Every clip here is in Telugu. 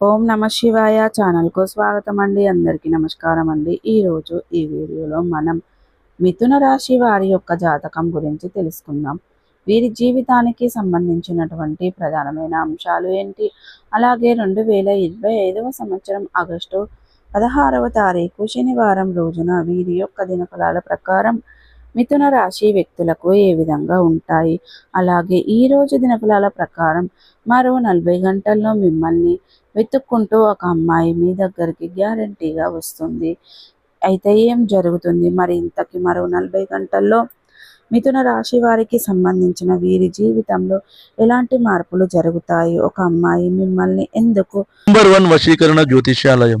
ఓం నమ శివాయ ఛానల్కు స్వాగతం అండి అందరికీ నమస్కారం అండి ఈరోజు ఈ వీడియోలో మనం మిథున రాశి వారి యొక్క జాతకం గురించి తెలుసుకుందాం. వీరి జీవితానికి సంబంధించినటువంటి ప్రధానమైన అంశాలు ఏంటి? అలాగే రెండు వేల ఇరవై ఐదవ సంవత్సరం ఆగస్టు పదహారవ తారీఖు శనివారం రోజున వీరి యొక్క దినఫలాల ప్రకారం మిథున రాశి వ్యక్తులకు ఏ విధంగా ఉంటాయి? అలాగే ఈ రోజు దినఫలాల ప్రకారం మరో నలభై గంటల్లో మిమ్మల్ని వెతుక్కుంటూ ఒక అమ్మాయి మీ దగ్గరికి గ్యారంటీగా వస్తుంది. అయితే ఏం జరుగుతుంది? మరి ఇంతకి మరో నలభై గంటల్లో మిథున రాశి వారికి సంబంధించిన వీరి జీవితంలో ఎలాంటి మార్పులు జరుగుతాయి? ఒక అమ్మాయి మిమ్మల్ని ఎందుకు నంబర్ వన్ వశీకరణ జ్యోతిష్యాలయం.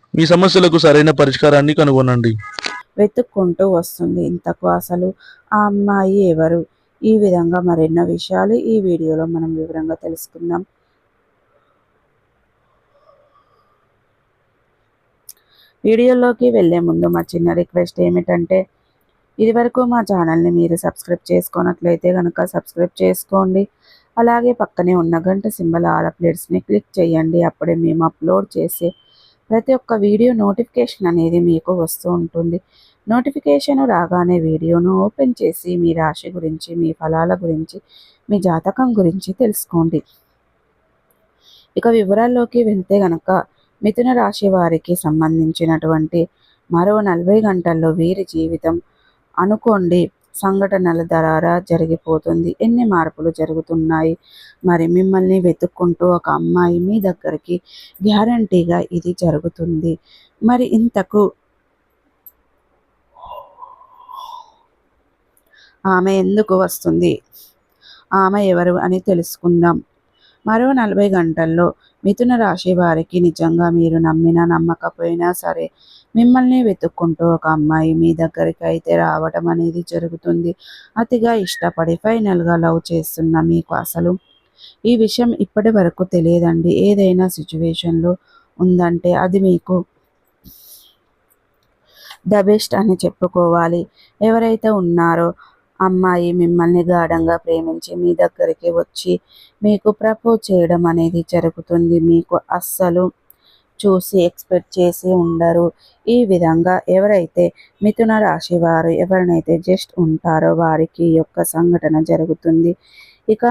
మీ సమస్యలకు సరైన పరిష్కారాన్ని కనుగొనండి. వెతుక్కుంటూ వస్తుంది. ఇంతకు అసలు ఆ అమ్మాయి ఎవరు? ఈ విధంగా మరెన్నో విషయాలు ఈ వీడియోలో మనం వివరంగా తెలుసుకుందాం. వీడియోలోకి వెళ్ళే ముందు మా చిన్న రిక్వెస్ట్ ఏమిటంటే ఇదివరకు మా ఛానల్ని మీరు సబ్స్క్రైబ్ చేసుకున్నట్లయితే కనుక సబ్స్క్రైబ్ చేసుకోండి. అలాగే పక్కనే ఉన్న గంట సింబల్ ఆల్ అప్డేట్స్ని క్లిక్ చేయండి. అప్పుడే మేము అప్లోడ్ చేసే ప్రతి ఒక్క వీడియో నోటిఫికేషన్ అనేది మీకు వస్తూ ఉంటుంది. నోటిఫికేషన్ రాగానే వీడియోను ఓపెన్ చేసి మీ రాశి గురించి మీ ఫలాల గురించి మీ జాతకం గురించి తెలుసుకోండి. ఇక వివరాల్లోకి వెళ్తే గనక మిథున రాశి వారికి సంబంధించినటువంటి మరో నలభై గంటల్లో వీరి జీవితం అనుకోండి. సంఘటనల ద్వారా జరిగిపోతుంది. ఎన్ని మార్పులు జరుగుతున్నాయి? మరి మిమ్మల్ని వెతుక్కుంటూ ఒక అమ్మాయి మీ దగ్గరికి గ్యారంటీగా ఇది జరుగుతుంది. మరి ఇంతకు ఆమె ఎందుకు వస్తుంది? ఆమె ఎవరు అని తెలుసుకుందాం. మరో నలభై గంటల్లో మిథున రాశి వారికి నిజంగా మీరు నమ్మినా నమ్మకపోయినా సరే మిమ్మల్ని వెతుక్కుంటూ ఒక అమ్మాయి మీ దగ్గరికి అయితే రావడం అనేది జరుగుతుంది. అతిగా ఇష్టపడి ఫైనల్గా లవ్ చేస్తున్న మీకు అసలు ఈ విషయం ఇప్పటి వరకు తెలియదండి. ఏదైనా సిచ్యువేషన్లో ఉందంటే అది మీకు ద బెస్ట్ అని చెప్పుకోవాలి. ఎవరైతే ఉన్నారో అమ్మాయి మిమ్మల్ని గాఢంగా ప్రేమించి మీ దగ్గరికి వచ్చి మీకు ప్రపోజ్ చేయడం అనేది జరుగుతుంది. మీకు అస్సలు చూసి ఎక్స్పెక్ట్ చేసి ఉండరు. ఈ విధంగా ఎవరైతే మిథున రాశి వారు ఎవరినైతే జస్ట్ ఉంటారో వారికి యొక్క సంఘటన జరుగుతుంది. ఇక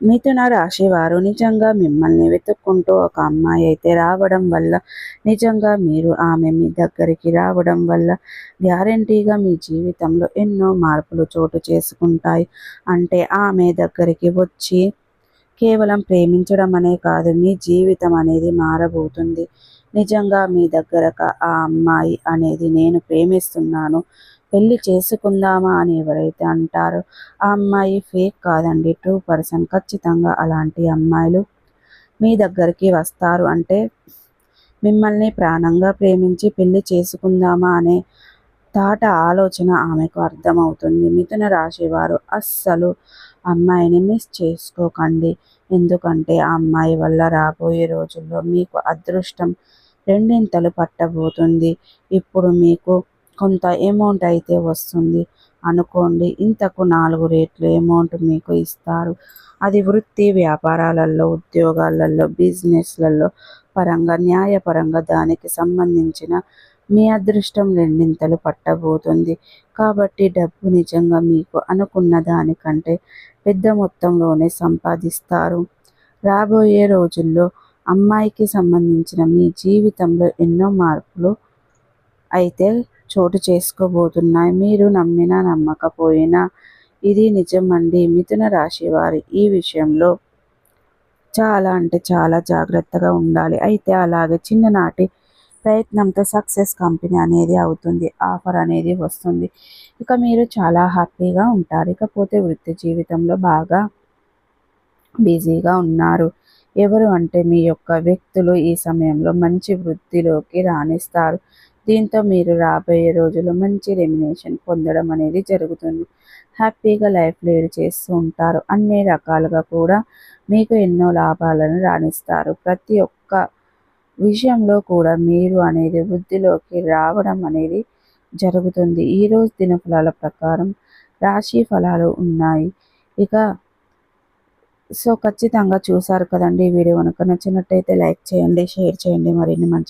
మిథున రాశి వారు నిజంగా మిమ్మల్ని వెతుక్కుంటూ ఒక అమ్మాయి అయితే రావడం వల్ల నిజంగా మీరు ఆమె మీ దగ్గరికి రావడం వల్ల గ్యారంటీగా మీ జీవితంలో ఎన్నో మార్పులు చోటు చేసుకుంటాయి. అంటే ఆమె దగ్గరికి వచ్చి కేవలం ప్రేమించడం అనే కాదు మీ జీవితం అనేది మారబోతుంది. నిజంగా మీ దగ్గరక ఆ అమ్మాయి అనేది నేను ప్రేమిస్తున్నాను. పెళ్ళి చేసుకుందామా అని ఎవరైతే అంటారో ఆ అమ్మాయి ఫేక్ కాదండి ట్రూ పర్సన్ ఖచ్చితంగా అలాంటి అమ్మాయిలు మీ దగ్గరికి వస్తారు అంటే మిమ్మల్ని ప్రాణంగా ప్రేమించి పెళ్ళి చేసుకుందామా అనే తాట ఆలోచన ఆమెకు అర్థమవుతుంది. మిథున రాశివారు అస్సలు అమ్మాయిని మిస్ చేసుకోకండి. ఎందుకంటే ఆ అమ్మాయి వల్ల రాబోయే రోజుల్లో మీకు అదృష్టం రెండింతలు పట్టబోతుంది. ఇప్పుడు మీకు కొంత అమౌంట్ అయితే వస్తుంది. అనుకోండి ఇంతకు నాలుగు రేట్లు అమౌంట్ మీకు ఇస్తారు. అది వృత్తి వ్యాపారాలలో ఉద్యోగాలలో బిజినెస్లలో పరంగా న్యాయపరంగా దానికి సంబంధించిన మీ అదృష్టం రెండింతలు పట్టబోతుంది. కాబట్టి డబ్బు నిజంగా మీకు అనుకున్న దానికంటే పెద్ద మొత్తంలోనే సంపాదిస్తారు. రాబోయే రోజుల్లో అమ్మాయికి సంబంధించిన మీ జీవితంలో ఎన్నో మార్పులు అయితే చోటు చేసుకోబోతున్నాయి. మీరు నమ్మినా నమ్మకపోయినా ఇది నిజమండి. మిథున రాశి వారి ఈ విషయంలో చాలా అంటే చాలా జాగ్రత్తగా ఉండాలి. అయితే అలాగే చిన్ననాటి ప్రయత్నంతో సక్సెస్ కంపెనీ అనేది అవుతుంది. ఆఫర్ అనేది వస్తుంది. ఇక మీరు చాలా హ్యాపీగా ఉంటారు. ఇకపోతే వృత్తి జీవితంలో బాగా బిజీగా ఉన్నారు. ఎవరు అంటే మీ యొక్క వ్యక్తులు ఈ సమయంలో మంచి వృద్ధిలోకి రాణిస్తారు. దీంతో మీరు రాబోయే రోజుల్లో మంచి రెమినేషన్ పొందడం అనేది జరుగుతుంది. హ్యాపీగా లైఫ్ లీడ్ చేస్తూ ఉంటారు. అన్ని రకాలుగా కూడా మీకు ఎన్నో లాభాలను రాణిస్తారు. ప్రతి ఒక్క విషయంలో కూడా మీరు అనేది వృద్ధిలోకి రావడం అనేది జరుగుతుంది. ఈరోజు దినఫలాల ప్రకారం రాశి ఫలాలు ఉన్నాయి. ఇక సో ఖచ్చితంగా చూసారు కదండి ఈ వీడియో కనుక నచ్చినట్టయితే లైక్ చేయండి షేర్ చేయండి. మరిన్ని మంచి